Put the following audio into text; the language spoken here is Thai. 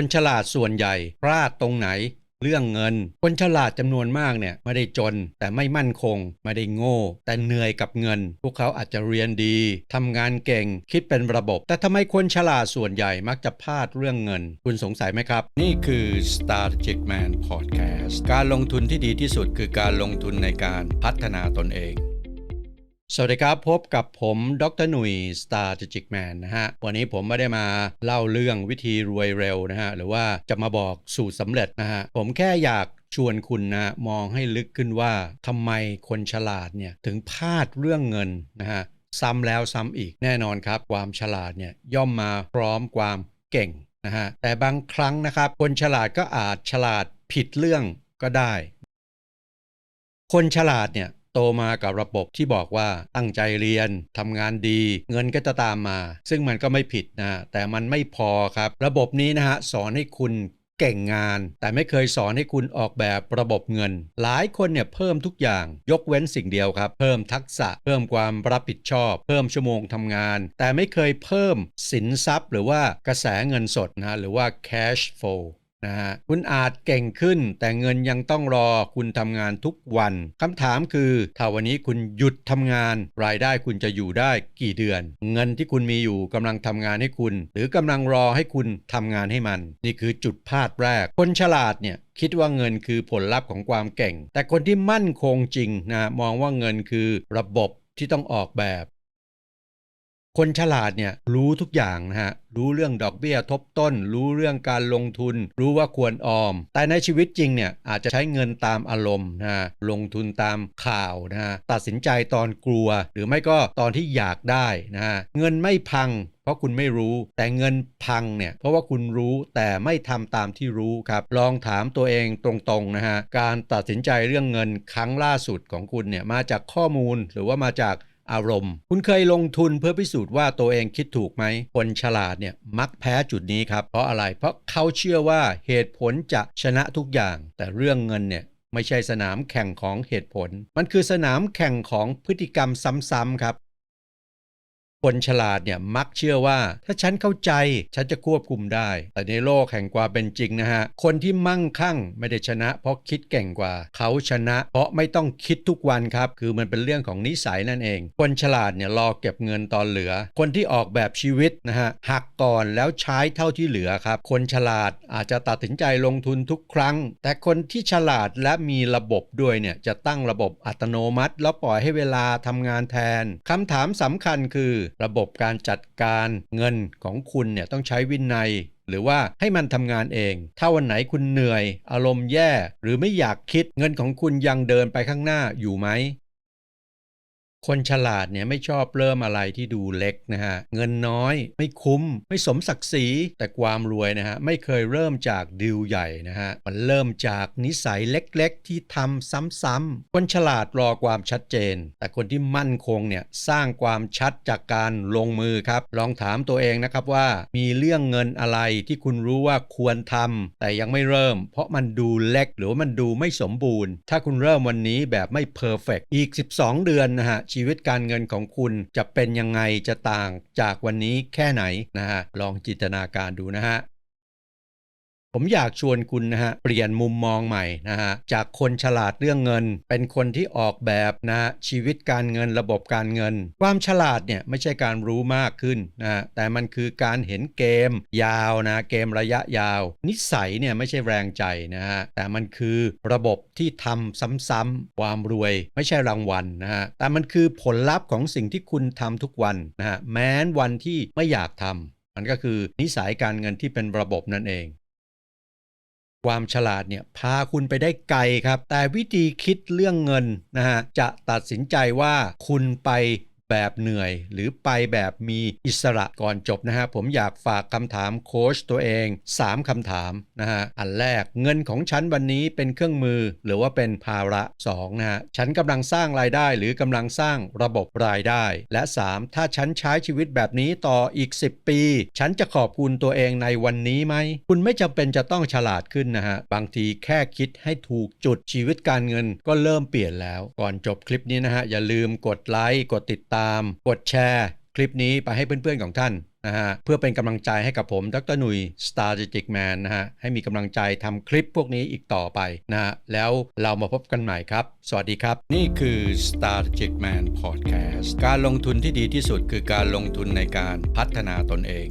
คนฉลาดส่วนใหญ่พลาดตรงไหน เรื่องเงิน คนฉลาดจำนวนมากเนี่ยไม่ได้จน แต่ไม่มั่นคง ไม่ได้โง่ แต่เหนื่อยกับเงิน พวกเขาอาจจะเรียนดีทำงานเก่ง คิดเป็นระบบ แต่ทำไมคนฉลาดส่วนใหญ่มักจะพลาดเรื่องเงิน คุณสงสัยไหมครับ นี่คือ Strategic Man Podcast การลงทุนที่ดีที่สุดคือการลงทุนในการพัฒนาตนเอง สวัสดีครับ พบกับผมดรหนุ่ย Strategic Man นะฮะ วันนี้ผมไม่ได้มาเล่าเรื่องวิธีรวยเร็วนะฮะ หรือว่าจะมาบอกสูตรสำเร็จนะฮะ ผมแค่อยากชวนคุณนะมองให้ลึกขึ้นว่าทำไมคนฉลาดเนี่ย ถึงพลาดเรื่องเงินนะฮะ ซ้ำแล้วซ้ำอีกแน่นอนครับ ความฉลาดเนี่ยย่อมมาพร้อมความเก่งนะฮะ แต่บางครั้งนะครับ คนฉลาดก็อาจฉลาดผิดเรื่องก็ได้ คนฉลาดเนี่ย ตมากับระบบที่บอกว่าตั้งใจเรียนทำงานดี เงินก็จะตามมา ซึ่งมันก็ไม่ผิดนะแต่มันไม่พอครับ ระบบนี้นะฮะสอนให้คุณเก่งงาน แต่ไม่เคยสอนให้คุณออกแบบระบบเงิน หลายคนเนี่ยเพิ่มทุกอย่าง ยกเว้นสิ่งเดียวครับ เพิ่มทักษะ เพิ่มความรับผิดชอบ เพิ่มชั่วโมงทำงาน แต่ไม่เคยเพิ่มสินทรัพย์ หรือว่ากระแสเงินสดนะหรือว่า cash flow นะฮะคุณอาจเก่งขึ้น แต่เงินยังต้องรอคุณทำงานทุกวันคำถามคือถ้าวันนี้คุณหยุดทำงาน รายได้คุณจะอยู่ได้กี่เดือน เงินที่คุณมีอยู่กำลังทำงานให้คุณ หรือกำลังรอให้คุณทำงานให้มัน นี่คือจุดพลาดแรก คนฉลาดเนี่ยคิดว่าเงินคือผลลัพธ์ของความเก่ง แต่คนที่มั่นคงจริงนะมองว่าเงินคือระบบที่ต้องออกแบบ คนฉลาดเนี่ยรู้ทุกอย่างนะฮะรู้เรื่องดอกเบี้ยทบต้น รู้เรื่องการลงทุน รู้ว่าควรออม แต่ในชีวิตจริงเนี่ยอาจจะใช้เงินตามอารมณ์นะฮะลงทุนตามข่าวนะฮะตัดสินใจตอนกลัว หรือไม่ก็ตอนที่อยากได้นะฮะเงินไม่พัง เพราะคุณไม่รู้ แต่เงินพังเนี่ยเพราะว่าคุณรู้แต่ไม่ทำตามที่รู้ครับ ลองถามตัวเองตรงๆนะฮะการตัดสินใจเรื่องเงินครั้งล่าสุดของคุณเนี่ยมาจากข้อมูลหรือว่ามาจาก อารมณ์ คุณเคยลงทุนเพื่อพิสูจน์ว่าตัวเองคิดถูกไหม คนฉลาดเนี่ยมักแพ้จุดนี้ครับ เพราะอะไร เพราะเขาเชื่อว่าเหตุผลจะชนะทุกอย่าง แต่เรื่องเงินเนี่ยไม่ใช่สนามแข่งของเหตุผล มันคือสนามแข่งของพฤติกรรมซ้ำๆครับ คนฉลาดเนี่ยมักเชื่อว่าถ้าฉันเข้าใจฉันจะควบคุมได้ แต่ในโลกแห่งความเป็นจริงนะฮะ คนที่มั่งคั่งไม่ได้ชนะ เพราะคิดเก่งกว่า เขาชนะ เพราะไม่ต้องคิดทุกวันครับ คือมันเป็นเรื่องของนิสัยนั่นเอง คนฉลาดเนี่ยรอเก็บเงินตอนเหลือ คนที่ออกแบบชีวิตนะฮะหักก่อนแล้วใช้เท่าที่เหลือครับ คนฉลาดอาจจะตัดสินใจลงทุนทุกครั้ง แต่คนที่ฉลาดและมีระบบด้วยเนี่ยจะตั้งระบบอัตโนมัติ แล้วปล่อยให้เวลาทำงานแทนคำถามสำคัญคือระบบการจัดการเงินของคุณเนี่ยต้องใช้วินัย หรือว่าให้มันทำงานเอง ถ้าวันไหนคุณเหนื่อย อารมณ์แย่ หรือไม่อยากคิดเงินของคุณยังเดินไปข้างหน้าอยู่ไหม คนฉลาดเนี่ยไม่ชอบเริ่มอะไรที่ดูเล็กนะฮะ เงินน้อยไม่คุ้ม ไม่สมศักดิ์ศรีแต่ความรวยนะฮะ ไม่เคยเริ่มจากดิวใหญ่นะฮะ มันเริ่มจากนิสัยเล็กๆ ที่ทำซ้ำๆคนฉลาดรอความชัดเจน แต่คนที่มั่นคงเนี่ยสร้างความชัดจากการลงมือครับ ลองถามตัวเองนะครับว่ามีเรื่องเงินอะไรที่คุณรู้ว่าควรทำแต่ยังไม่เริ่ม เพราะมันดูเล็กหรือว่ามันดูไม่สมบูรณ์ ถ้าคุณเริ่มวันนี้แบบไม่เพอร์เฟกอีก 12 เดือนนะฮะชีวิตการเงินของคุณจะเป็นยังไงจะต่างจากวันนี้แค่ไหนนะฮะลองจินตนาการดูนะฮะ ผมอยากชวนคุณนะฮะเปลี่ยนมุมมองใหม่นะฮะจากคนฉลาดเรื่องเงิน เป็นคนที่ออกแบบนะฮะชีวิตการเงินระบบการเงิน ความฉลาดเนี่ยไม่ใช่การรู้มากขึ้นนะฮะแต่มันคือการเห็นเกม ยาวนะเกมระยะยาว นิสัยเนี่ยไม่ใช่แรงใจนะฮะแต่มันคือระบบที่ทำซ้ำๆความรวยไม่ใช่รางวัลนะฮะแต่มันคือผลลัพธ์ของสิ่งที่คุณทำทุกวันนะฮะแม้นวันที่ไม่อยากทำมันก็คือนิสัยการเงินที่เป็นระบบนั่นเอง ความฉลาดเนี่ยพาคุณไปได้ไกลครับ แต่วิธีคิดเรื่องเงินนะฮะจะตัดสินใจว่าคุณไป แบบเหนื่อย หรือไปแบบมีอิสระก่อนจบนะฮะผมอยากฝากคำถามโค้ชตัวเอง 3คำถามนะฮะอันแรกเงินของฉันวันนี้เป็นเครื่องมือ หรือว่าเป็นภาระ2นะฮะฉันกำลังสร้างรายได้ หรือกำลังสร้างระบบรายได้ และ 3 ถ้าฉันใช้ชีวิตแบบนี้ต่ออีก 10 ปี ฉันจะขอบคุณตัวเองในวันนี้ไหม คุณไม่จำเป็นจะต้องฉลาดขึ้นนะฮะบางทีแค่คิดให้ถูกจุดชีวิตการเงินก็เริ่มเปลี่ยนแล้ว ก่อนจบคลิปนี้นะฮะอย่าลืมกดไลค์กดติดตามตาม กดแชร์ คลิปนี้ไปให้เพื่อนๆของท่านนะฮะเพื่อเป็นกำลังใจให้กับผมดรหนุย Strategic Man นะฮะให้มีกำลังใจทำคลิปพวกนี้อีกต่อไปนะฮะแล้วเรามาพบกันใหม่ครับ สวัสดีครับ นี่คือ Strategic Man Podcast การลงทุนที่ดีที่สุดคือการลงทุนในการพัฒนาตนเอง